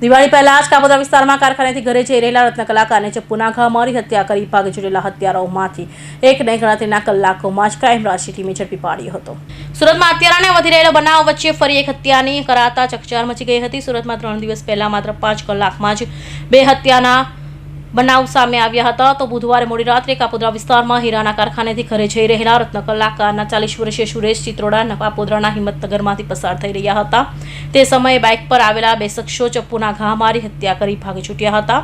દિવાળી પહેલા જ કાપોદ્રા વિસ્તારમાં કારખાનેથી ઘરે જઈ રહેલા રત્ન કલાકારને ચપ્પુના ઘા મારી હત્યા કરી ભાગે છૂટેલા હત્યારાઓમાંથી એક નહીં ગણતરીના કલાકોમાં જ ક્રાઇમ બ્રાન્ચની ટીમે ઝડપી પાડ્યો હતો. સુરતમાં હત્યારાને વધી રહેલો બનાવ વચ્ચે ફરી એક હત્યાની કરાતા ચકચાર મચી ગઈ હતી. સુરતમાં ત્રણ દિવસ પહેલા માત્ર પાંચ કલાકમાં જ બે હત્યાના બનાવ સામે આવ્યા હતા તો બુધવારે મોડી રાત્રે કાપોદ્રા વિસ્તારમાં હીરાના કારખાનેથી ઘરે જઈ રહેલા રત્ન કલાકારના ચાલીસ વર્ષીય સુરેશ ચિત્રોડા કાપોદ્રાના હિંમતનગરમાંથી પસાર થઈ રહ્યા હતા. તે સમયે બાઇક પર આવેલા બે શખ્સો ચપ્પુના ઘા મારી હત્યા કરી ભાગી છૂટ્યા હતા.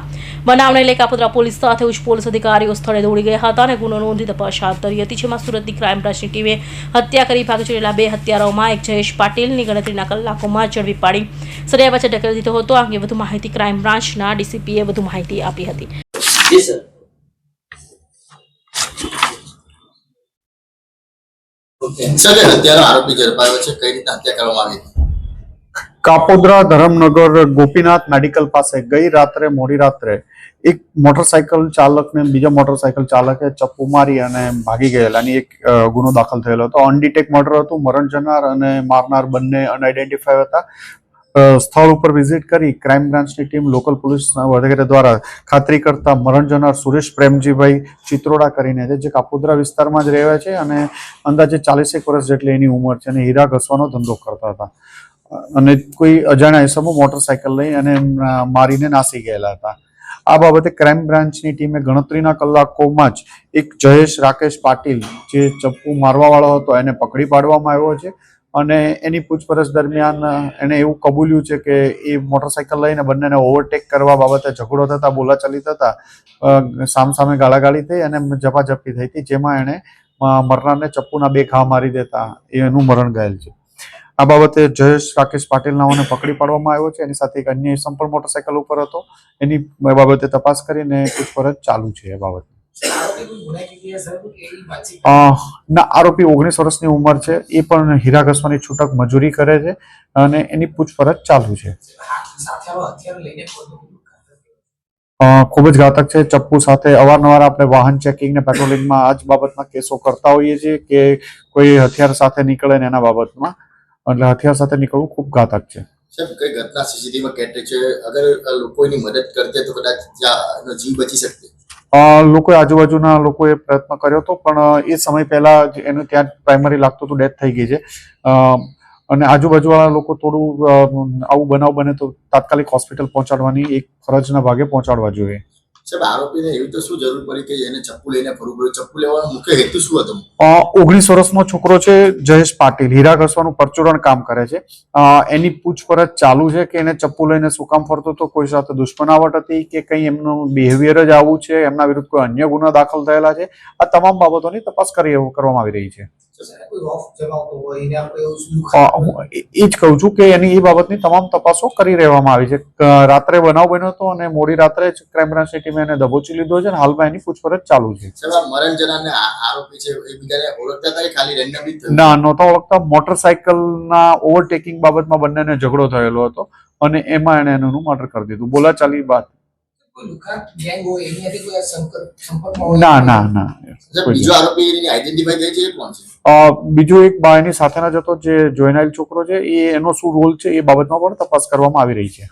બનાવને લઈ કાપોદ્રા પોલીસ સાથે ઉચ્ચ પોલીસ અધિકારીઓ સ્થળે દોડી ગયા હતા અને ગુનો નોંધી તપાસ હાથ ધરી હતી, જેમાં સુરતની ક્રાઇમ બ્રાન્ચની ટીમે હત્યા કરી ભાગી છૂટેલા બે હત્યારાઓમાં એક જયેશ પાટીલની ગણતરીના કલાકોમાં ઝડપી પાડી. સરિયા પાછળ ઢકેલી દીધો હતો. આ અંગે વધુ માહિતી ક્રાઇમ બ્રાન્ચના ડીસીપીએ વધુ માહિતી આપી હતી. જી સર સર હત્યાનો આરોપી ઝડપાયો છે કઈ રીતે હત્યા કરવામાં આવી કાપોદ્રા ધરમનગર ગોપીનાથ મેડિકલ પાસે ગઈ રાત્રે મોડી રાત્રે એક મોટરસાયકલ ચાલકને બીજા મોટરસાયકલ ચાલકે ચપ્પુ મારી અને ભાગી ગયેલા. અને એક ગુનો દાખલ થયેલો હતો. અનડિટેક મર્ડર હતું. મરણ જનાર અને મારનાર બંને અનઆઇડેન્ટિફાય હતા. સ્થળ ઉપર વિઝિટ કરી ક્રાઇમ બ્રાન્ચની ટીમ લોકલ પોલીસ વગેરે દ્વારા ખાતરી કરતા મરણ જનાર સુરેશ પ્રેમજીભાઈ ચિત્રોડા કરીને છે, જે કાપોદ્રા વિસ્તારમાં જ રહેવા છે અને અંદાજે ચાલીસેક વર્ષ જેટલી એની ઉંમર છે અને હીરા ઘસવાનો ધંધો કરતા હતા. અને કોઈ અજાણ્યા ઇસમો મોટરસાયકલ લઈ અને મારીને નાસી ગયેલા હતા. આ બાબતે ક્રાઇમ બ્રાન્ચની ટીમે ગણતરીના કલાકોમાં જ એક જયેશ રાકેશ પાટીલ, જે ચપ્પુ મારવાવાળો હતો, એને પકડી પાડવામાં આવ્યો છે. અને એની પૂછપરછ દરમિયાન એણે એવું કબૂલ્યું છે કે એ મોટરસાયકલ લઈને બંનેને ઓવરટેક કરવા બાબતે ઝઘડો થતા, બોલાચાલી થતા સામસામે ગાળાગાળી થઈ અને ઝપાઝપી થઈ હતી, જેમાં એણે મરનારને ચપ્પુના બે ઘા મારી દેતા, એનું મરણ ગયેલ છે. આ બાબતે જયેશ રાકેશ પાટીલ નાઓને પકડી પાડવામાં આવ્યો છે. એની સાથે એક અન્ય ઇસમ મોટરસાઇકલ ઉપર હતો. એની બાબતે તપાસ કરીને પૂછપરછ ચાલુ છે એ બાબતે ના આરોપી ઓગણીસ વર્ષની ઉંમર છે. એ પણ હીરા ઘસવાની છૂટક મજૂરી કરે છે અને એની પૂછપરછ ચાલુ છે. ખૂબ જ ઘાતક છે. ચપ્પુ સાથે અવારનવાર આપણે વાહન ચેકિંગ ને પેટ્રોલિંગમાં આ જ બાબતમાં કેસો કરતા હોઈએ છીએ કે કોઈ હથિયાર સાથે નીકળે ને એના બાબતમાં. એટલે હથિયાર સાથે નીકળવું ખૂબ ઘાતક છે. સાહેબ કઈ ઘટના સીસીટીવીમાં કેટલી છે? અગર કોઈની મદદ કરતે તો કદાચ જીવ બચી શકતે લોકોએ આજુબાજુના લોકોએ પ્રયત્ન કર્યો હતો, પણ એ સમય પહેલા એનું ત્યાં પ્રાઇમરી લાગતું હતું ડેથ થઈ ગઈ છે. અને આજુબાજુવાળા લોકો થોડું આવું બનાવ બને તો તાત્કાલિક હોસ્પિટલ પહોંચાડવાની, એક ફરજના ભાગે પહોંચાડવા જોઈએ. સાહેબ, આરોપીને એવી ઓગણીસ વર્ષનો છોકરો છે, જયેશ પાટીલ. હીરા ઘસવાનું પરચુરણ કામ કરે છે. એની પૂછપરછ ચાલુ છે કે એને ચપ્પુ લઈને શું કામ ફરતો હતો? કોઈ સાથે દુશ્મનાવટ હતી કે કંઈ એમનું બિહેવિયર જ આવું છે? એમના વિરુદ્ધ કોઈ અન્ય ગુના દાખલ થયેલા છે? આ તમામ બાબતોની તપાસ કરી, કરવામાં આવી રહી છે. એ જ કહું છું કે એની એ બાબતની તમામ તપાસો કરી રહેવામાં આવી છે. રાત્રે બનાવ બન્યો હતો અને મોડી રાત્રે જ ક્રાઇમ બ્રાન્ચ ટીમે એને દબોચી લીધો છે અને હાલમાં એની પૂછપરછ ચાલુ છે. ના નહોતા ઓળખતા. મોટરસાયકલના ઓવરટેકિંગ બાબતમાં બંનેને ઝઘડો થયેલો હતો અને એમાં એણે એનું મર્ડર કરી દીધું. બોલાચાલી બાદ. ના ના ના. બીજો આરોપી એની આઈડેન્ટિફાઈ થઈ છે એ કોણ છે? અ, બીજો એક એની સાથેના જતો જે જોઈનાઇલ છોકરો છે એ એનો શું રોલ છે એ બાબતમાં પણ તપાસ કરવામાં આવી રહી છે.